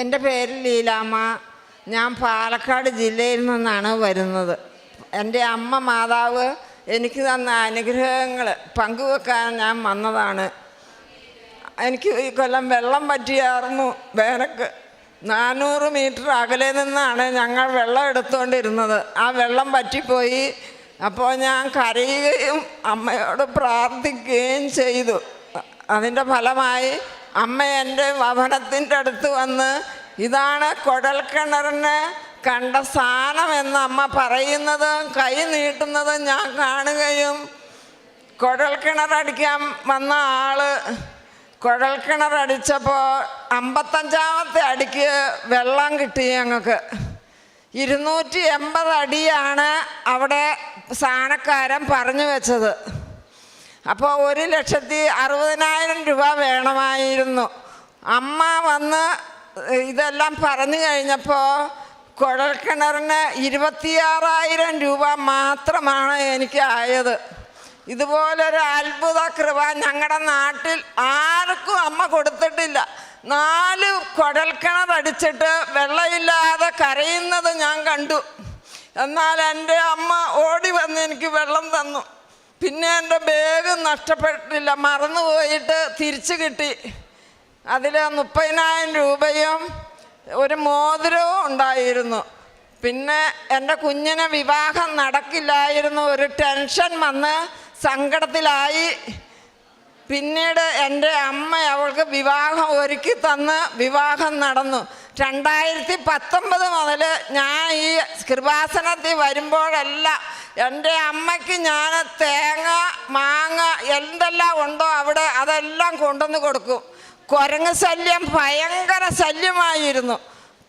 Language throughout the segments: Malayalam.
എന്റെ പേര് ലീലാമ്മ. ഞാൻ പാലക്കാട് ജില്ലയിൽ നിന്നാണ് വരുന്നത്. എന്റെ അമ്മ മാതാവ് എനിക്ക് തന്ന അനുഗ്രഹങ്ങൾ പങ്കുവെക്കാൻ ഞാൻ വന്നതാണ്. എനിക്ക് ഈ കൊല്ലം വെള്ളം പറ്റിയായിരുന്നു വേനക്ക് നാനൂറ് മീറ്റർ അകലെ നിന്നാണ് ഞങ്ങൾ വെള്ളം എടുത്തുകൊണ്ടിരുന്നത് ആ വെള്ളം പറ്റിപ്പോയി അപ്പോൾ ഞാൻ കരയുകയും അമ്മയോട് പ്രാർത്ഥിക്കുകയും ചെയ്തു. അതിന്റെ ഫലമായി അമ്മ എന്റെ ഭവനത്തിന്റെ അടുത്ത് വന്ന് ഇതാണ് കുഴൽക്കിണറിന് കണ്ട സ്ഥാനം എന്ന് അമ്മ പറയുന്നതും. കൈ നീട്ടുന്നതും ഞാൻ കാണുകയും കുഴൽ കിണറടിക്കാൻ വന്ന ആൾ കുഴൽ കിണറടിച്ചപ്പോൾ അമ്പത്തഞ്ചാമത്തെ അടിക്ക് വെള്ളം കിട്ടി ഞങ്ങൾക്ക്. ഇരുന്നൂറ്റി എൺപത് അടിയാണ് അവിടെ സ്ഥാനക്കാരൻ പറഞ്ഞു വെച്ചത്. അപ്പോൾ ഒരു ലക്ഷത്തി അറുപതിനായിരം രൂപ വേണമായിരുന്നു. അമ്മ വന്ന് ഇതെല്ലാം പറഞ്ഞു കഴിഞ്ഞപ്പോൾ കുഴൽക്കിണറിന് ഇരുപത്തിയാറായിരം രൂപ മാത്രമാണ് എനിക്ക് ആയത്. ഇതുപോലൊരു അത്ഭുത കൃപ ഞങ്ങളുടെ നാട്ടിൽ ആർക്കും അമ്മ കൊടുത്തിട്ടില്ല. നാല് കുഴൽക്കിണറടിച്ചിട്ട് വെള്ളമില്ലാതെ കരയുന്നത് ഞാൻ കണ്ടു. എന്നാൽ എന്റെ അമ്മ ഓടി വന്ന് എനിക്ക് വെള്ളം തന്നു. പിന്നെ എന്റെ ബാഗ് നഷ്ടപ്പെട്ടില്ല മറന്നു പോയിട്ട് തിരിച്ചു കിട്ടി. അതിൽ മുപ്പതിനായിരം രൂപയും ഒരു മോതിരവും ഉണ്ടായിരുന്നു. പിന്നെ എന്റെ കുഞ്ഞിന് വിവാഹം നടക്കില്ലായിരുന്നു. ഒരു ടെൻഷൻ വന്ന് സങ്കടത്തിലായി. പിന്നീട് എന്റെ അമ്മ അവൾക്ക് വിവാഹം ഒരുക്കി തന്ന് വിവാഹം നടന്നു. രണ്ടായിരത്തി പത്തൊമ്പത് മുതൽ ഞാൻ ഈ കൃപാസനത്തിൽ വരുമ്പോഴല്ല എന്റെ അമ്മയ്ക്ക് ഞാൻ തേങ്ങ മാങ്ങ എന്തെല്ലാം ഉണ്ടോ അവിടെ അതെല്ലാം കൊണ്ടുവന്ന് കൊടുക്കും. കുരങ്ങ് ശല്യം ഭയങ്കര ശല്യമായിരുന്നു.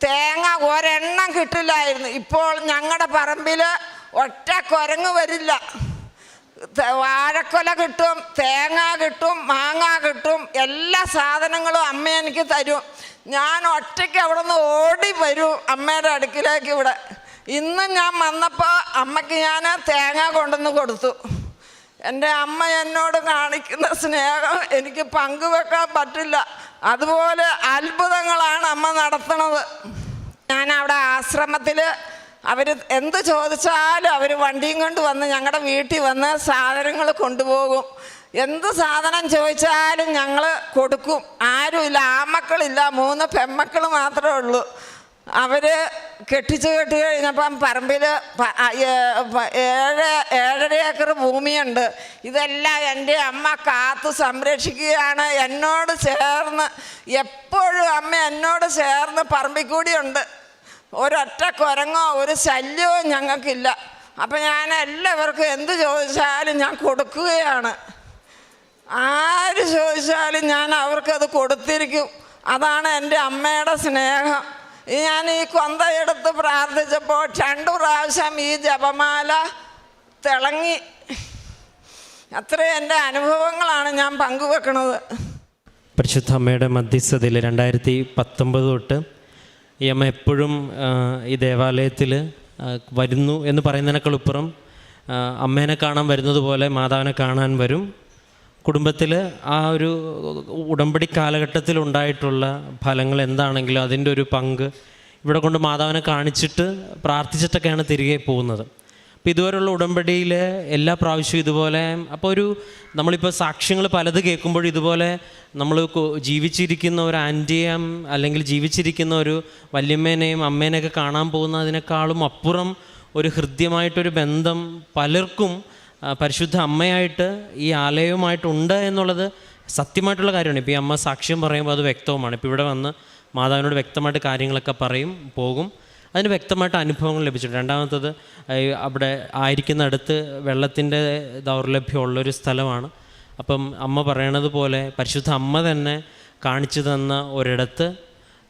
തേങ്ങ ഒരെണ്ണം കിട്ടില്ലായിരുന്നു. ഇപ്പോൾ ഞങ്ങളുടെ പറമ്പിൽ ഒറ്റ കുരങ്ങ് വരില്ല. വാഴക്കൊല കിട്ടും തേങ്ങ കിട്ടും മാങ്ങ കിട്ടും എല്ലാ സാധനങ്ങളും അമ്മ എനിക്ക് തരും. ഞാൻ ഒറ്റയ്ക്ക് അവിടെ നിന്ന് ഓടി വരും അമ്മയുടെ അടുക്കിലേക്ക് ഇവിടെ. ഇന്ന് ഞാൻ വന്നപ്പോൾ അമ്മയ്ക്ക് ഞാൻ തേങ്ങ കൊണ്ടുവന്ന് കൊടുത്തു. എന്റെ അമ്മ എന്നോട് കാണിക്കുന്ന സ്നേഹം എനിക്ക് പങ്കുവെക്കാൻ പറ്റില്ല. അതുപോലെ അത്ഭുതങ്ങളാണ് അമ്മ നടത്തണത് ഞാൻ അവിടെ ആശ്രമത്തിൽ അവർ എന്ത് ചോദിച്ചാലും അവർ വണ്ടിയും കൊണ്ട് വന്ന് ഞങ്ങളുടെ വീട്ടിൽ വന്ന് സാധനങ്ങൾ കൊണ്ടുപോകും. എന്ത് സാധനം ചോദിച്ചാലും ഞങ്ങൾ കൊടുക്കും. ആരുമില്ല ആമക്കളില്ല മൂന്ന് പെമ്മക്കൾ മാത്രമേ ഉള്ളൂ. അവർ കെട്ടിച്ച് കെട്ടി കഴിഞ്ഞപ്പം പറമ്പിൽ ഏഴ് ഏഴര ഏക്കർ ഭൂമിയുണ്ട്. ഇതെല്ലാം എന്റെ അമ്മ കാത്തു സംരക്ഷിക്കുകയാണ്. എന്നോട് ചേർന്ന് എപ്പോഴും അമ്മ എന്നോട് ചേർന്ന് പറമ്പിൽ കൂടിയുണ്ട്. ഒരൊറ്റ കുരങ്ങോ ഒരു ശല്യവും ഞങ്ങൾക്കില്ല. അപ്പം ഞാൻ എല്ലാവർക്കും എന്ത് ചോദിച്ചാലും ഞാൻ കൊടുക്കുകയാണ്. ആര് ചോദിച്ചാലും ഞാൻ അവർക്കത് കൊടുത്തിരിക്കും. അതാണ് എന്റെ അമ്മയുടെ സ്നേഹം. ഞാൻ ഈ കൊന്ത എടുത്ത് പ്രാർത്ഥിച്ചപ്പോൾ രണ്ടു പ്രാവശ്യം ഈ ജപമാല തിളങ്ങി. അത്രയും എന്റെ അനുഭവങ്ങളാണ് ഞാൻ പങ്കുവെക്കുന്നത് പരിശുദ്ധ അമ്മയുടെ മധ്യസ്ഥതയിൽ രണ്ടായിരത്തി പത്തൊമ്പത് തൊട്ട് ഈ അമ്മ എപ്പോഴും ഈ ദേവാലയത്തിൽ വരുന്നു എന്ന് പറയുന്നതിനേക്കാളുപ്പുറം അമ്മേനെ കാണാൻ വരുന്നത് പോലെ മാതാവിനെ കാണാൻ വരും. കുടുംബത്തിൽ ആ ഒരു ഉടമ്പടി കാലഘട്ടത്തിൽ ഉണ്ടായിട്ടുള്ള ഫലങ്ങൾ എന്താണെങ്കിലും അതിന്റെ ഒരു പങ്ക് ഇവിടെ കൊണ്ട് മാതാവിനെ കാണിച്ചിട്ട് പ്രാർത്ഥിച്ചിട്ടൊക്കെയാണ് തിരികെ പോകുന്നത്. അപ്പോൾ ഇതുവരെയുള്ള ഉടമ്പടിയിൽ എല്ലാ പ്രാവശ്യവും ഇതുപോലെ അപ്പോൾ ഒരു നമ്മളിപ്പോൾ സാക്ഷ്യങ്ങൾ പലത് കേൾക്കുമ്പോൾ ഇതുപോലെ നമ്മൾ ജീവിച്ചിരിക്കുന്ന ഒരു ആന്റിയം അല്ലെങ്കിൽ ജീവിച്ചിരിക്കുന്ന ഒരു വല്യമ്മേനെയും അമ്മേനെയൊക്കെ കാണാൻ പോകുന്നതിനേക്കാളും അപ്പുറം ഒരു ഹൃദ്യമായിട്ടൊരു ബന്ധം പലർക്കും പരിശുദ്ധ അമ്മയായിട്ട് ഈ ആലയവുമായിട്ടുണ്ട് എന്നുള്ളത് സത്യമായിട്ടുള്ള കാര്യമാണ്. ഇപ്പോൾ ഈ അമ്മ സാക്ഷ്യം പറയുമ്പോൾ അത് വ്യക്തവുമാണ്. ഇപ്പോൾ ഇവിടെ വന്ന് മാതാവിനോട് വ്യക്തമായിട്ട് കാര്യങ്ങളൊക്കെ പറയും പോകും. അതിന് വ്യക്തമായിട്ട് അനുഭവങ്ങൾ ലഭിച്ചിട്ടുണ്ട്. രണ്ടാമത്തത് അവിടെ അവിടെ ആയിരിക്കുന്നിടത്ത് വെള്ളത്തിന്റെ ദൗർലഭ്യമുള്ളൊരു സ്ഥലമാണ്. അപ്പം അമ്മ പറയണത് പോലെ പരിശുദ്ധ അമ്മ തന്നെ കാണിച്ചു തന്ന ഒരിടത്ത്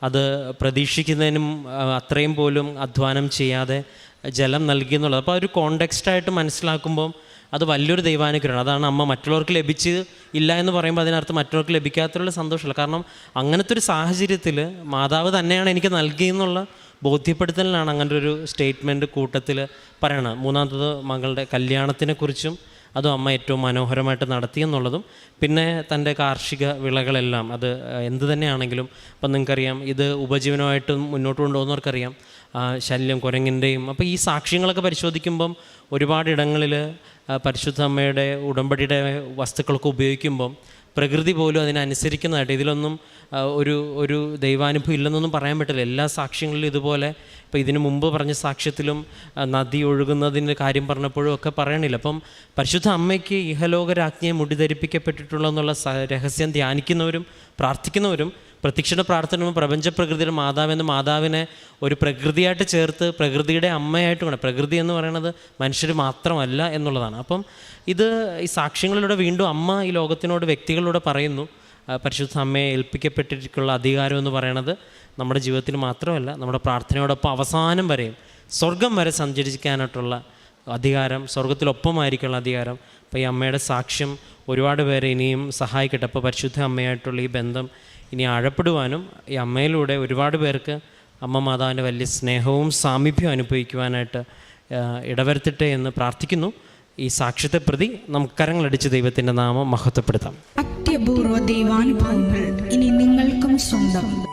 അത് പ്രതീക്ഷിക്കുന്നതിനും അത്രയും പോലും അധ്വാനം ചെയ്യാതെ ജലം നൽകി എന്നുള്ളത്. അപ്പോൾ ഒരു കോണ്ടെക്സ്റ്റായിട്ട് മനസ്സിലാക്കുമ്പം അത് വലിയൊരു ദൈവാനുഗ്രഹമാണ്. അതാണ് അമ്മ മറ്റുള്ളവർക്ക് ലഭിച്ച് ഇല്ല എന്ന് പറയുമ്പോൾ അതിനർത്ഥം മറ്റുള്ളവർക്ക് ലഭിക്കാത്തുള്ള സന്തോഷമില്ല. കാരണം അങ്ങനത്തെ ഒരു സാഹചര്യത്തിൽ മാതാവ് തന്നെയാണ് എനിക്ക് നൽകിയെന്നുള്ള ബോധ്യപ്പെടുത്തലിനാണ് അങ്ങനെ ഒരു സ്റ്റേറ്റ്മെന്റ് കൂട്ടത്തിൽ പറയണത്. മൂന്നാമത്തത് മകളുടെ കല്യാണത്തിനെക്കുറിച്ചും അതും അമ്മ ഏറ്റവും മനോഹരമായിട്ട് നടത്തി എന്നുള്ളതും. പിന്നെ തന്റെ കാർഷിക വിളകളെല്ലാം അത് എന്ത് തന്നെയാണെങ്കിലും ഇപ്പം നിങ്ങൾക്കറിയാം ഇത് ഉപജീവനമായിട്ട് മുന്നോട്ട് കൊണ്ടുപോകുന്നവർക്കറിയാം ശല്യം കുരങ്ങിന്റെയും അപ്പോൾ ഈ സാക്ഷ്യങ്ങളൊക്കെ പരിശോധിക്കുമ്പം ഒരുപാട് ഇടങ്ങളിൽ പരിശുദ്ധ അമ്മയുടെ ഉടമ്പടിയുടെ വസ്തുക്കളൊക്കെ ഉപയോഗിക്കുമ്പം പ്രകൃതി പോലും അതിനനുസരിക്കുന്നതായിട്ട് ഇതിലൊന്നും ഒരു ഒരു ദൈവാനുഭവം ഇല്ലെന്നൊന്നും പറയാൻ പറ്റില്ല. എല്ലാ സാക്ഷ്യങ്ങളിലും ഇതുപോലെ ഇപ്പോൾ ഇതിനു മുമ്പ് പറഞ്ഞ സാക്ഷ്യത്തിലും നദി ഒഴുകുന്നതിന്റെ കാര്യം പറഞ്ഞപ്പോഴും ഒക്കെ പറയണില്ല. അപ്പം പരിശുദ്ധ അമ്മയ്ക്ക് ഇഹലോക രാജ്ഞിയെ മുടിധരിപ്പിക്കപ്പെട്ടിട്ടുള്ള എന്നുള്ള രഹസ്യം ധ്യാനിക്കുന്നവരും പ്രാർത്ഥിക്കുന്നവരും പ്രത്യക്ഷണ പ്രാർത്ഥന പ്രപഞ്ച പ്രകൃതിയുടെ മാതാവെന്ന് മാതാവിനെ ഒരു പ്രകൃതിയായിട്ട് ചേർത്ത് പ്രകൃതിയുടെ അമ്മയായിട്ട് വേണം. പ്രകൃതി എന്ന് പറയുന്നത് മനുഷ്യർ മാത്രമല്ല എന്നുള്ളതാണ്. അപ്പം ഇത് ഈ സാക്ഷ്യങ്ങളിലൂടെ വീണ്ടും അമ്മ ഈ ലോകത്തിനോട് വ്യക്തികളിലൂടെ പറയുന്നു. പരിശുദ്ധ അമ്മയെ ഏൽപ്പിക്കപ്പെട്ടിട്ടുള്ള അധികാരം എന്ന് പറയുന്നത് നമ്മുടെ ജീവിതത്തിൽ മാത്രമല്ല നമ്മുടെ പ്രാർത്ഥനയോടൊപ്പം അവസാനം വരെയും സ്വർഗം വരെ സഞ്ചരിക്കാനായിട്ടുള്ള അധികാരം സ്വർഗത്തിലൊപ്പമായിരിക്കുള്ള അധികാരം. അപ്പോൾ ഈ അമ്മയുടെ സാക്ഷ്യം ഒരുപാട് പേരെ ഇനിയും സഹായിക്കട്ടെ. അപ്പോൾ പരിശുദ്ധ അമ്മയായിട്ടുള്ള ഈ ബന്ധം ഇനി ആഴപ്പെടുവാനും ഈ അമ്മയിലൂടെ ഒരുപാട് പേർക്ക് അമ്മ മാതാവിന്റെ വലിയ സ്നേഹവും സാമീപ്യവും അനുഭവിക്കുവാനായിട്ട് ഇടവരുത്തട്ടെ എന്ന് പ്രാർത്ഥിക്കുന്നു. ഈ സാക്ഷ്യത്തെ പ്രതി നമുക്ക് കരങ്ങളടിച്ച് ദൈവത്തിന്റെ നാമം മഹത്വപ്പെടുത്താം. അത്യപൂർവ ദൈവാനുഭവങ്ങൾ ഇനി നിങ്ങൾക്കും സ്വന്തം.